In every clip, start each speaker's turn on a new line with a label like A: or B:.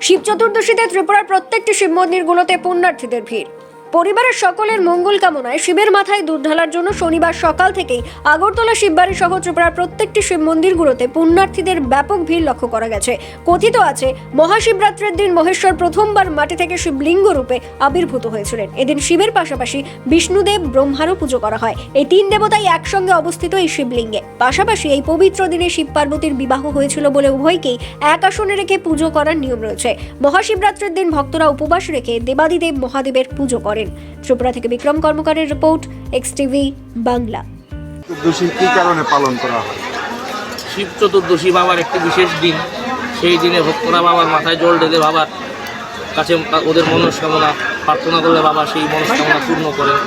A: শিব চতুর্দশীতে ত্রিপুরার প্রত্যেকটি শিব মন্দিরগুলোতে পুণ্যার্থীদের ভিড়। পরিবারের সকলের মঙ্গল কামনায় শিবের মাথায় দুধ ঢালার জন্য শনিবার সকাল থেকেই আগরতলা শিববাড়ি সহ ত্রিপুরার প্রত্যেকটি শিব মন্দিরগুলোতে পুণ্যার্থীদের ব্যাপক ভিড় লক্ষ্য করা গেছে। কথিত আছে, মহাশিবরাত্রির দিন মহেশ্বর প্রথমবার মাটি থেকে শিবলিঙ্গ রূপে আবির্ভূত হয়েছিলেন। এদিন শিবের পাশাপাশি বিষ্ণুদেব ব্রহ্মারও পুজো করা হয়। এই তিন দেবতাই একসঙ্গে অবস্থিত এই শিবলিঙ্গে। পাশাপাশি এই পবিত্র দিনে শিব পার্বতীর বিবাহ হয়েছিল বলে উভয়কেই এক আসনে রেখে পুজো করার নিয়ম রয়েছে। মহাশিবরাত্রির দিন ভক্তরা উপবাস রেখে দেবাদিদেব মহাদেবের পুজো করেন। ত্রিপুরা থেকে বিক্রম কর্মকারের রিপোর্ট এক্স টিভি বাংলা।
B: চতুর্দশী কি কারণে পালন করা হয়?
C: শিব চতুর্দশী বাবার একটি বিশেষ দিন। সেই দিনে ভক্তরা বাবার মাথায় জল ঢেলে বাবার কাছে ওদের মনস্কামনা প্রার্থনা করলে বাবা সেই মনস্কামনা পূর্ণ করেন।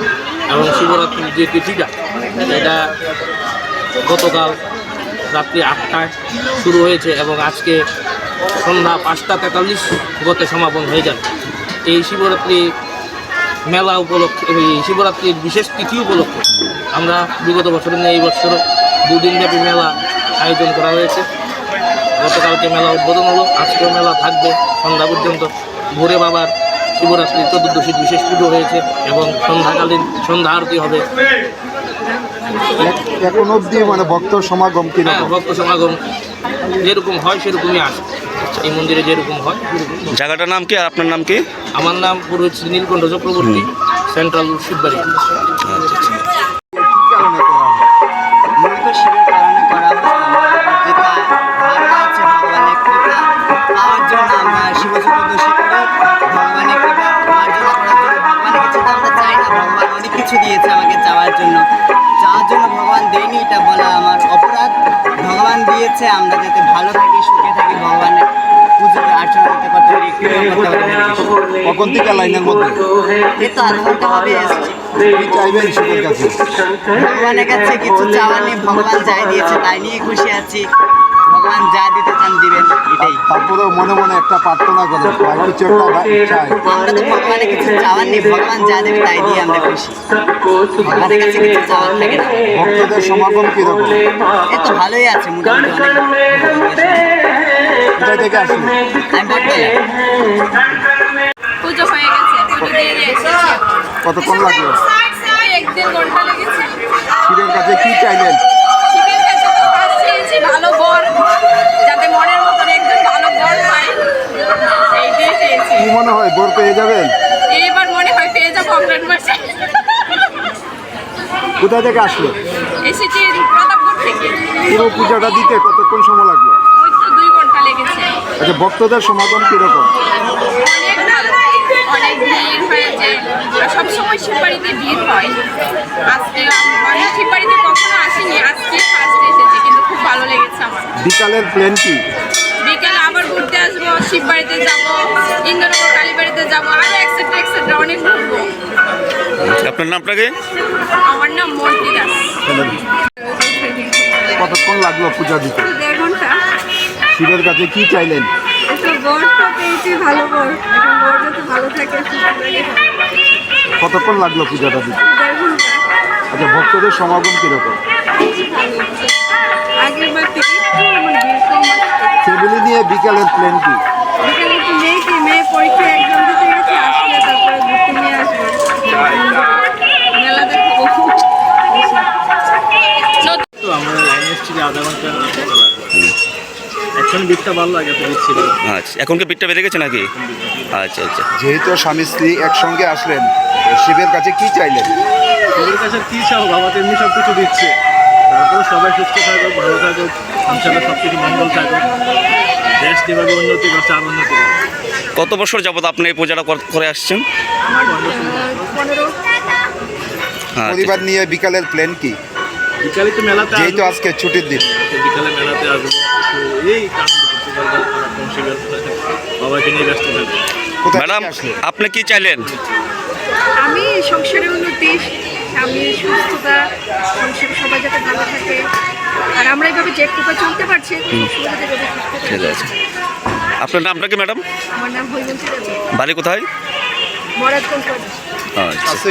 C: এবং শিবরাত্রির যে তিথিটা এটা গতকাল রাত্রি আটটায় শুরু হয়েছে এবং আজকে সন্ধ্যা পাঁচটা তেতাল্লিশ গতে সমাপন হয়ে যাবে। এই শিবরাত্রি মেলা উপলক্ষে এই শিবরাত্রির বিশেষ তিথি উপলক্ষে আমরা বিগত বছরের নিয়ে এই বছর দুদিনব্যাপী মেলা আয়োজন করা হয়েছে। গতকালকে মেলা উদ্বোধন হলো আজকেও মেলা থাকবে। সন্ধ্যা পর্যন্ত ভোরে বাবার শিবরাত্রির চতুর্দশীর বিশেষ পুজো হয়েছে এবং সন্ধ্যাকালীন সন্ধ্যা আরতি হবে।
B: এখন অবধি মানে ভক্ত সমাগম
C: হ্যাঁ
B: কীরকম
C: ভক্ত সমাগম যেরকম হয় সেরকমই আসে এই মন্দিরে যেরকম হয়।
D: জায়গাটার নাম কি আর আপনার নাম কি?
C: আমার নাম পুরোহিত শ্রী নীলকণ্ঠ চক্রবর্তী সেন্ট্রাল শিববাড়ি
E: কিছু দিয়েছে আমাকে চাওয়ার জন্য চাওয়ার জন্য ভগবান দেয়নি এটা বলা আমার অপরাধ ভগবান দিয়েছে আমরা যাতে ভালো থাকি সুখে থাকি ভগবানের
B: কখন থেকে লাইনের মধ্যে?
E: এই তো আধ ঘণ্টা হবে এসেছি।
B: কি চাইবেন শিবের কাছে।
E: ভগবানের কাছে কিছু নেই ভগবান যাই দিয়েছে তাই নিয়ে খুশি আছি। ভগবান যা দিতে চান দিবেন এটাই।
B: তারপরেও মনে মনে একটা প্রার্থনা করেন কিছু একটা চাই।
E: আমরা তো ভগবানের কিছু চাওয়ার নেই ভগবান যা দেবে তাই দিয়ে আমরা খুশি। ভগবানের কাছে কিছু চাওয়ার থাকে না।
B: ভক্তদের সমাগম কীরকম?
E: তো ভালোই আছে মোটামুটি অনেক
B: কোথায় থেকে
E: বর্তমানে
F: পুজো হয়ে গেছে পুজো দিয়ে
B: কতক্ষণ লাগল? শিবের কাছে কি চাইলেন?
F: শিবের কাছে তো কাজ চেয়েছি ভালো বর। যাতে মনের মতন একজন ভালো বর পাই
B: কি মনে হয় বোর পেয়ে যাবেন?
F: এইবার মনে হয় পেয়ে যাব অমরান মাসে।
B: কোথা থেকে আসলো?
F: এসেছি প্রতাপপুর থেকে।
B: পুরো পূজাটা দিতে কতক্ষণ সময় লাগল
F: ওই তো দুই ঘণ্টা লেগেছে
B: আচ্ছা ভক্তদের সমাগম কীরকম?
F: অনেক ভিড় হয়েছে সবসময় শিববাড়িতে ভিড় হয়। আজকে আম- আমি শিববাড়িতে কখনো আসিনি। আজকে ফার্স্ট এসেছি কিন্তু খুব ভালো লেগেছে আমার।
B: বিকালের প্ল্যান কি?
F: বিকেলে আবার ঘুরতে আসব শিববাড়িতে যাব ইন্দ্রনগর কালীবাড়িতে যাব আরও এক্সেট্রা এক্সেট্রা অনেক ঘুরবো।
D: আপনার নামটাকে
F: আমার নাম মন্ত্রী দাস।
B: কতক্ষণ লাগল পূজা দিতে? শিবের কাছে কি চাইলেন? কতক্ষণ লাগল পূজাটা দিতে? আচ্ছা ভক্তদের সমাগম কীরকম? ফ্যামিলি নিয়ে বিকালের প্ল্যান কি?
C: আমরা লাইনে এসেছি আধা ঘণ্টা অ্যাকচুয়ালি বিটটা ভালো লাগে ছিল।
D: আচ্ছা এখন কি পিঠটা বেড়ে গেছে নাকি? আচ্ছা আচ্ছা।
B: যেহেতু স্বামী স্ত্রী একসঙ্গে আসলেন শিবের কাছে কি চাইলেন?
C: ওদের কাছে কী চাও? বাবা সব কিছু দিচ্ছে। তারপরে সবাই সুস্থ থাকুক ভালো থাকুক ইনশাল্লাহ সব কিছু মঙ্গল থাকুক। দেশ যেভাবে উন্নতি করছে আর উন্নতি
D: কত বছর যাবত আপনি এই পূজাটা কর- করে আসছেন? আচ্ছা
B: পরিবার নিয়ে বিকালের প্ল্যান কি?
C: বিকালে তো মেলাতে
B: যেহেতু আজকে ছুটির দিন।
C: বিকালে মেলাতে আসব। তো এই বাবাকে নিয়ে ব্যস্ত থাকব।
D: ম্যাডাম আপনি কি চাইলেন?
F: আমি সংসারে উন্নতি আমি সুস্থতা সংসারে সবাই যাতে ভালো থাকে। আর আমরা এইভাবে যে একটু চলতে পারছি
D: আপনার নামটা কি ম্যাডাম?
F: আমার নাম হৈমন্তী
D: বাড়ি কোথায়?
F: মরাদগঞ্জ
D: আচ্ছা।
B: আছে